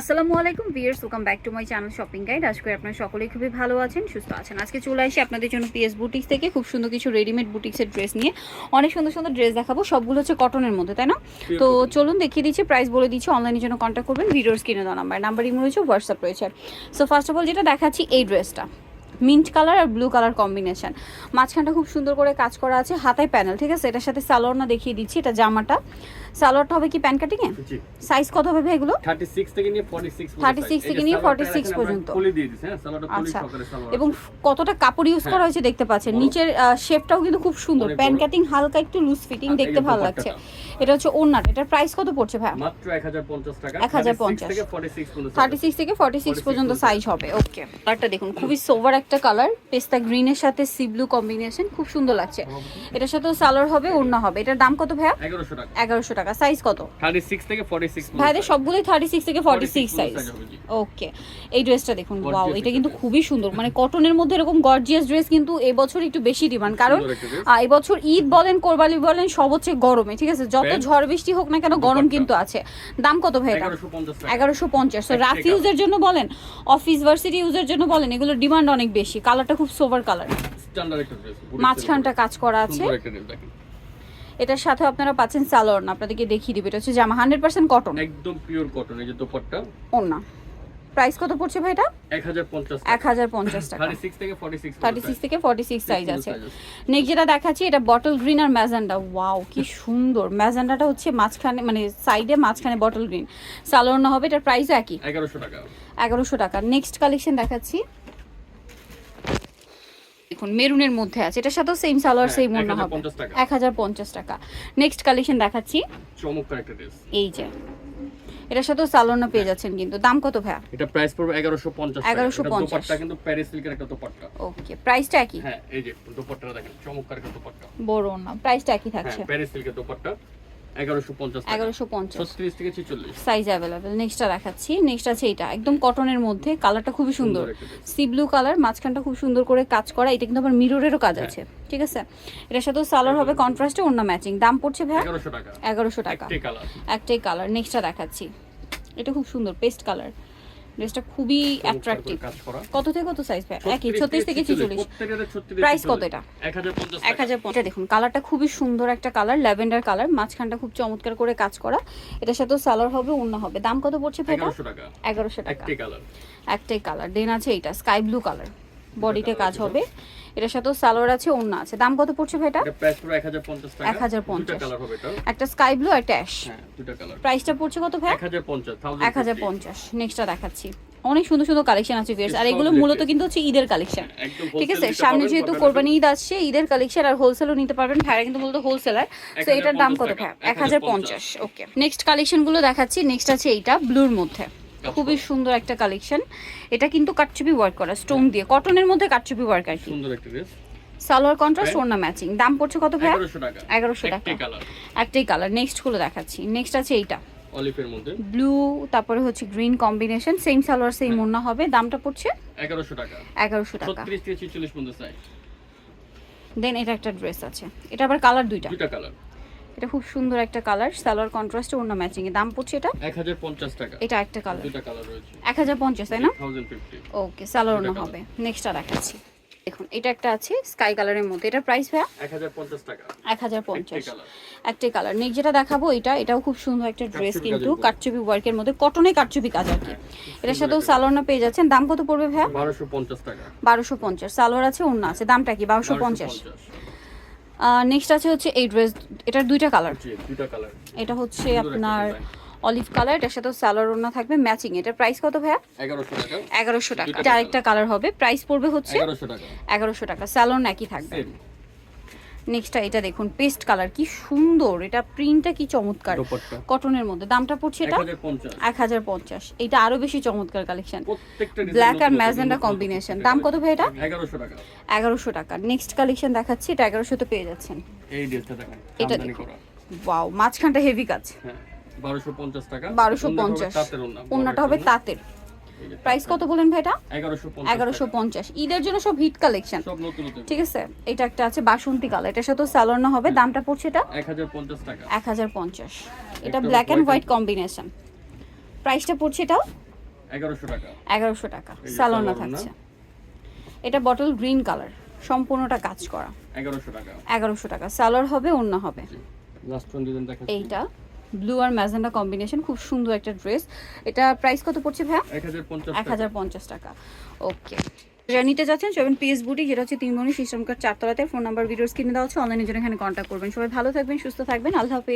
আসসালামু আলাইকুম viewers welcome back to my channel shopping guide আজকে আপনারা সকলেই খুবই ভালো আছেন সুস্থ আছেন। আজকে চলে আসি আপনাদের জন্য পিএস বুটিক্স থেকে খুব সুন্দর কিছু রেডিমেড বুটিক্সের ড্রেস নিয়ে। অনেক সুন্দর সুন্দর ড্রেস দেখাবো সবগুলো হচ্ছে কটনের মধ্যে তাই না? তো চলুন দেখিয়ে দিচ্ছি প্রাইস বলে দিচ্ছি অনলাইনের জন্য কন্ট্যাক্ট করবেন ভিডিওর স্ক্রিনে দেওয়া নাম্বার নাম্বার ইমো রয়েছে হোয়াটসঅ্যাপ রয়েছে। সো ফার্স্ট অফ অল যেটা দেখাচ্ছি এই ড্রেসটা মিন্ট কালার আর ব্লু কালার কম্বিনেশন। মাঝখানটা খুব সুন্দর করে কাজ করা আছে হাতায় প্যানেল ঠিক আছে? এটার সাথে সালোয়ারনা দেখিয়ে দিচ্ছি এটা জামাটা। সালোয়ারটা হবে কি প্যান কাটিংয়ে জি। সাইজ কত হবে ভাই এগুলো? 36 থেকে নিয়ে 46 36 থেকে নিয়ে 46 পর্যন্ত। হ্যাঁ? আচ্ছা। এবং কতটা কাপড় ইউজ করা হয়েছে দেখতে পাচ্ছেন। নিচের শেপটাও কিন্তু খুব সুন্দর। প্যান কাটিং হালকা একটু লুজ ফিটিং দেখতে ভালো লাগছে। এটা হচ্ছে ওড়নাটা। এটার প্রাইস কত পড়ছে ভাই মাত্র 1050 টাকা। 1050 36 থেকে 46 পর্যন্ত থার্টি সিক্স থেকে ফর্টি সিক্স 46 পর্যন্ত। সাইজ হবে ওকে কালারটা দেখুন খুবই সোভার একটা কালার পেস্তা গ্রিনের সাথে সি ব্লু কম্বিনেশন খুব সুন্দর লাগছে। এটার সাথে সালোয়ার হবে ওড়না হবে। এটার দাম কত ভাইয়া? 1100 টাকা। এগারোশো টাকা। সাইজ কত? 36 থেকে 46 পর্যন্ত। ভাইদের সবগুলোই থার্টি সিক্স থেকে ফর্টি সিক্স 46 সাইজ। ওকে এই ড্রেসটা দেখুন ওয়াও এটা কিন্তু খুবই সুন্দর। মানে কটনের মধ্যে এরকম গর্জিয়াস ড্রেস কিন্তু এবছর একটু বেশি ডিমান্ড কারণ এবছর ঈদ বলেন কোরবানি বলেন সব হচ্ছে গরমে ঠিক আছে? যত ঝড় বৃষ্টি হোক না কেন গরম কিন্তু আছে। দাম কত ভাই এটা? 1150 টাকা এগারোশো পঞ্চাশ। তো রাফ। ইউজের জন্য বলেন অফিস ভার্সিটি ইউজের জন্য বলেন এগুলোর ডিমান্ড অনেক বেশি। কালারটা খুব সোভার কালার স্ট্যান্ডার্ড একটা ড্রেস মাঝখানটা কাজ করা আছে। এটার সাথে আপনারা পাচ্ছেন সালোয়ার না আপনাদেরকে দেখিয়ে দিবে। এটা হচ্ছে জামা হান্ড্রেড পার্সেন্ট কটন একদম পিওর কটন এই যে দোপাট্টা। ওনা প্রাইস কত পড়ছে ভাই এটা? 1050 এক হাজার পঞ্চাশ টাকা। 36 থেকে 46 থার্টি সিক্স থেকে ফর্টি সিক্স সাইজ আছে। নেক্সট যেটা দেখাচ্ছি এটা বটল গ্রিন আর ম্যাজেন্ডা। ওয়াও কি সুন্দর। ম্যাজেন্ডাটা হচ্ছে মাঝখানে মানে সাইডে মাঝখানে বটল গ্রিন সালোয়ার হবে এটার প্রাইসও একই। 1100 টাকা। এগারোশো টাকা। নেক্সট কালেকশন দেখাচ্ছি। দেখুন মেরুনের মধ্যে আছে। এটার সাথেও সেম সালোয়ার সেম মনে হবে। 1050 টাকা। এক হাজার পঞ্চাশ টাকা। নেক্সট কালেকশন দেখাচ্ছি। চমৎকার একটা ড্রেস এই যে। এটার সাথেও সালোনা পেয়ে যাচ্ছেন কিন্তু। দাম কত ভাইয়া? এটা প্রাইস পড়বে 1150 টাকা। 1150 এটা দোপাট্টা কিন্তু প্যারিস সিল্কের একটা দোপাট্টা। ওকে প্রাইসটা কি হ্যাঁ এই যে দোপাট্টাটা দেখেন চমৎকার একটা দোপাট্টা। বড় না প্রাইসটা কি থাকছে। হ্যাঁ প্যারিস সিল্কের দোপাট্টা। 1150 এগারোশো পঞ্চাশ। 36 থেকে 46 সাইজ অ্যাভেলেবেল নেক্সটটা দেখাচ্ছি। নেক্সট আছে এটা। একদম কটনের মধ্যে। কালারটা খুবই সুন্দর। সি ব্লু কালার মাঝখানটা খুব সুন্দর করে কাজ করা। এটা কিন্তু আবার মিররেরও কাজ হ্যাঁ। আছে। ঠিক আছে? এটার সাথেও সালোয়ার হবে কন্ট্রাস্টে অন্য ম্যাচিং দাম পড়ছে ভাই? 1100 টাকা। এগারোশো টাকা। একটাই কালার নেক্সটটা দেখাচ্ছি। এটা খুব সুন্দর পেস্ট কালার ড্রেসটা খুবই অ্যাট্রাকটিভ কত থেকে কত সাইজ একই ছত্রিশ থেকে ছিচল্লিশ। প্রাইস কত এটা? এক হাজার পঞ্চাশ দেখুন কালারটা খুবই সুন্দর একটা কালার ল্যাভেন্ডার কালার মাঝখানটা খুব চমৎকার করে কাজ করা। এটার সাথেও সালোয়ার হবে অন্য হবে। দাম কত পড়ছে ভাই এটা? 1100 টাকা। এগারোশো টাকা। একটাই কালার একটাই কালার দেন আছে এটা স্কাই ব্লু কালার বডিতে কাজ হবে। এটার সাথেও সালোয়ার আছে অন্য আছে। দাম কত পড়ছে ভাই এটা? এটা প্রাইস পুরো 1050 টাকা। 1050 দুটো কালার হবে এটা। একটা স্কাই ব্লু একটা অ্যাশ। হ্যাঁ দুটো কালার। প্রাইসটা পড়ছে কত ভাই? 1050 এক হাজার পঞ্চাশ। নেক্সটটা দেখাচ্ছি। অনেক সুন্দর সুন্দর কালেকশন আছে ভিউয়ার্স আর এগুলো মূলত কিন্তু হচ্ছে ঈদের কালেকশন ঠিক আছে? সামনে যেহেতু কোরবানি ঈদ আসছে ঈদের কালেকশন আর হোলসেলও নিতে পারবেন। ভাইরা কিন্তু মূলত হোলসেলার তো এটার দাম কত 1050 ভাই? এক হাজার পঞ্চাশ ওকে নেক্সট কালেকশনগুলো দেখাচ্ছি। নেক্সট আছে এইটা ব্লুর মধ্যে। খুবই সুন্দর একটা কালেকশন এটা কিন্তু কাটচুপি ওয়ার্ক করা স্টোন দিয়ে। কটনের মধ্যে কাটচুপি ওয়ার্ক আর কি। সুন্দর একটা ড্রেস সালোয়ার কন্ট্রাস্ট. ওড়না ম্যাচিং দাম পড়ছে কত ভাই 1100 টাকা। এগারোশো টাকা। একটাই কালার নেক্সটগুলো দেখাচ্ছি। নেক্সট আছে এইটা। অলিভের মধ্যে। ব্লু তারপরে হচ্ছে green combination same salwar same ওড়না হবে। দামটা পড়ছে? 1100 টাকা। এগারোশো টাকা। 36 থেকে 46 পর্যন্ত সাইজ দেন এটা একটা ড্রেস আছে। এটা আবার কালার দুইটা। দুটো কালার এটা খুব সুন্দর একটা কালার সালোয়ার কন্ট্রাস্টে ওড়না ম্যাচিং দাম পড়ছে এটা? 1050 টাকা। এটা একটা কালার দুটো কালার রয়েছে। এক হাজার পঞ্চাশ তাই না? 1050 ওকে সালোয়ার দুইটা হবে। নেক্সটটা দেখাচ্ছি। দেখুন এটা একটা আছে স্কাই কালারের মধ্যে। এটার প্রাইস ভাইয়া? 1050 টাকা। এক হাজার পঞ্চাশ। একটাই কালার নেক্সট যেটা দেখাবো এটা এটাও খুব সুন্দর একটা ড্রেস কিন্তু কাটচুপি ওয়ার্কের মধ্যে। কটনে কাটচুপি কাজ আর কি। এটার সাথেও সালোয়ার পেয়ে যাচ্ছেন। দাম কত পড়বে ভাইয়া? 1250 টাকা। বারোশো পঞ্চাশ। সালোয়ার আছে অন্য আছে। দামটা কি? বারোশো পঞ্চাশ। 1250 নেক্সট আছে হচ্ছে এই ড্রেস এটার দুইটা কালার দুইটা কালার এটা হচ্ছে আপনার অলিভ কালার এটার সাথে স্যালোর ওনা থাকবে ম্যাচিং এটার প্রাইস কত ভাইয়া? 1100 টাকা। এগারোশো টাকা। এটা আরেকটা কালার হবে প্রাইস পড়বে হচ্ছে 1100 টাকা। এগারোশো টাকা। স্যালোন একই থাকবে। নেক্সটটা এটা দেখুন পেস্ট কালার কি সুন্দর। এটা প্রিন্টটা কি চমৎকার। কটনের মধ্যে। দামটা পড়ছে এটা? 1050 এক হাজার পঞ্চাশ। এটা আরও বেশি চমৎকার কালেকশন প্রত্যেকটা ব্ল্যাক আর ম্যাজেন্ডা কম্বিনেশন দাম কত ভাই এটা? 1100 টাকা। এগারোশো টাকা। নেক্সট কালেকশন দেখাচ্ছি এটা এগারোশোতে পেয়ে যাচ্ছেন। এই ড্রেসটা দেখেন এটা ওয়াও মাঝখানটা হেভি কাজ। হ্যাঁ 1250 টাকা। বারোশো পঞ্চাশ। তাঁতের অন্যটা হবে। তাঁতের। প্রাইস কত বলেন ভাই এটা? 1150 এগারোশো পঞ্চাশ ঈদের জন্য সব হিট কালেকশন ঠিক আছে? এটা একটা আছে বাসন্তী কালার এটার সাথে স্যালোনা হবে। দামটা পড়ছে এটা? 1050 টাকা। এক হাজার পঞ্চাশ। এটা ব্ল্যাক অ্যান্ড হোয়াইট কম্বিনেশন প্রাইসটা পড়ছে এটাও? এগারোশো টাকা। এগারোশো টাকা। ওড়না। থাকছে। এটা বটল গ্রিন কালার সম্পূর্ণটা কাজ করা। এগারোশো টাকা। এগারোশো টাকা। সালোয়ার হবে অন্য হবে। এইটা। ব্লু আর ম্যাজেন্ডা কম্বিনেশন খুব সুন্দর একটা ড্রেস। এটা প্রাইস কত পড়ছে ভাইয়া? এক হাজার পঞ্চাশ টাকা। ওকে যারা নিতে যাচ্ছেন সেভেন পিএস বুটি যেটা হচ্ছে তিনমণি সিস্টেম কার্ড চারতলাতে। ফোন নাম্বার ভিডিওস কিনে দেওয়া হচ্ছে অনলাইনের জন্য এখানে কন্ট্যাক্ট করবেন। সবাই ভালো থাকবেন সুস্থ থাকবেন। আল্লাহ হাফেজ।